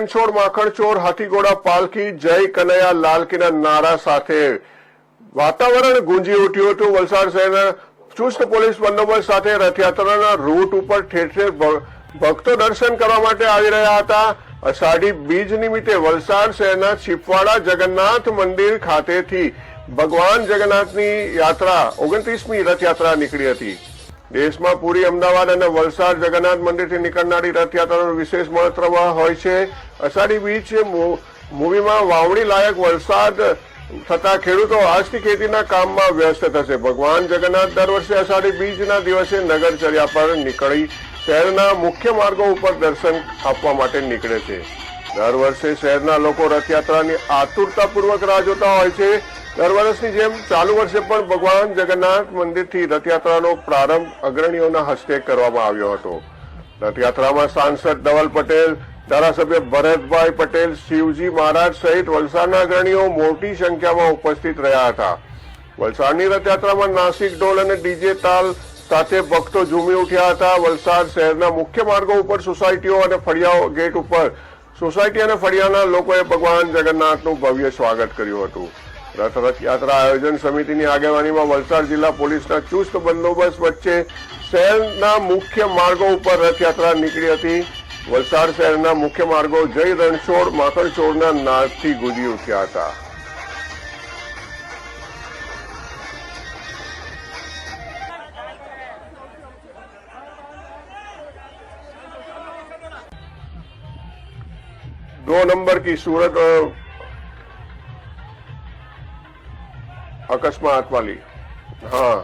રણછોડ માખણચોર હાથીઘોડા પાલખી, જય કનૈયા, લાલકીના નારા સાથે વાતાવરણ ગુંજી ઉઠ્યું હતું. વલસાડ શહેરના ચુસ્ત પોલીસ બંદોબસ્ત સાથે રથયાત્રાના રૂટ ઉપર ઠેર ઠેર ભક્તો દર્શન કરવા માટે આવી રહ્યા હતા. અષાઢી બીજ નિમિત્તે વલસાડ શહેરના છીપવાડા જગન્નાથ મંદિર ખાતેથી ભગવાન જગન્નાથની યાત્રા ઓગણત્રીસમી રથયાત્રા નીકળી હતી. દેશમાં પુરી અમદાવાદ અને વલસાડ જગન્નાથ મંદિરથી નીકળનારી રથયાત્રાનું વિશેષ મહત્વ હોય છે. અષાઢી બીચ મૂવીમાં વાવણી લાયક વલસાડ થતા ખેડૂતો આજથી ખેતીના કામમાં વ્યસ્ત થશે. ભગવાન જગન્નાથ દર વર્ષે અષાઢી બીજના દિવસે નગરચર્યા પર નીકળી શહેરના મુખ્ય માર્ગો ઉપર દર્શન આપવા માટે નીકળે છે. દર વર્ષે શહેરના લોકો રથયાત્રાની આતુરતાપૂર્વક રાહ જોતા હોય છે. દર વર્ષની જેમ ચાલુ વર્ષે પણ ભગવાન જગન્નાથ મંદિરથી રથયાત્રાનો પ્રારંભ અગ્રણીઓના હસ્તે કરવામાં આવ્યો હતો. રથયાત્રામાં સાંસદ ધવલ પટેલ, ધારાસભ્ય ભરતભાઈ પટેલ, શિવજી મહારાજ સહિત વલસાડના અગ્રણીઓ મોટી સંખ્યામાં ઉપસ્થિત રહ્યા હતા. વલસાડની રથયાત્રામાં નાસિક ઢોલ અને ડીજે તાલ સાથે ભક્તો ઝૂમી ઉઠ્યા હતા. વલસાડ શહેરના મુખ્ય માર્ગો ઉપર સોસાયટીઓ અને ફળિયાઓ ગેટ ઉપર સોસાયટી અને ફળિયાના લોકોએ ભગવાન જગન્નાથનું ભવ્ય સ્વાગત કર્યું હતું. રથ રથયાત્રા આયોજન સમિતિની આગેવાનીમાં વલસાડ જિલ્લા પોલીસના ચુસ્ત બંદોબસ્ત વચ્ચે શહેરના મુખ્ય માર્ગો ઉપર રથયાત્રા નીકળી હતી. વલસાડ શહેરના મુખ્ય માર્ગો જય રણછોડ માથણછોડના નાદથી ગુંજી ઉઠ્યા હતા. दो नंबर की सूरत अ, अकस्मात वाली हाँ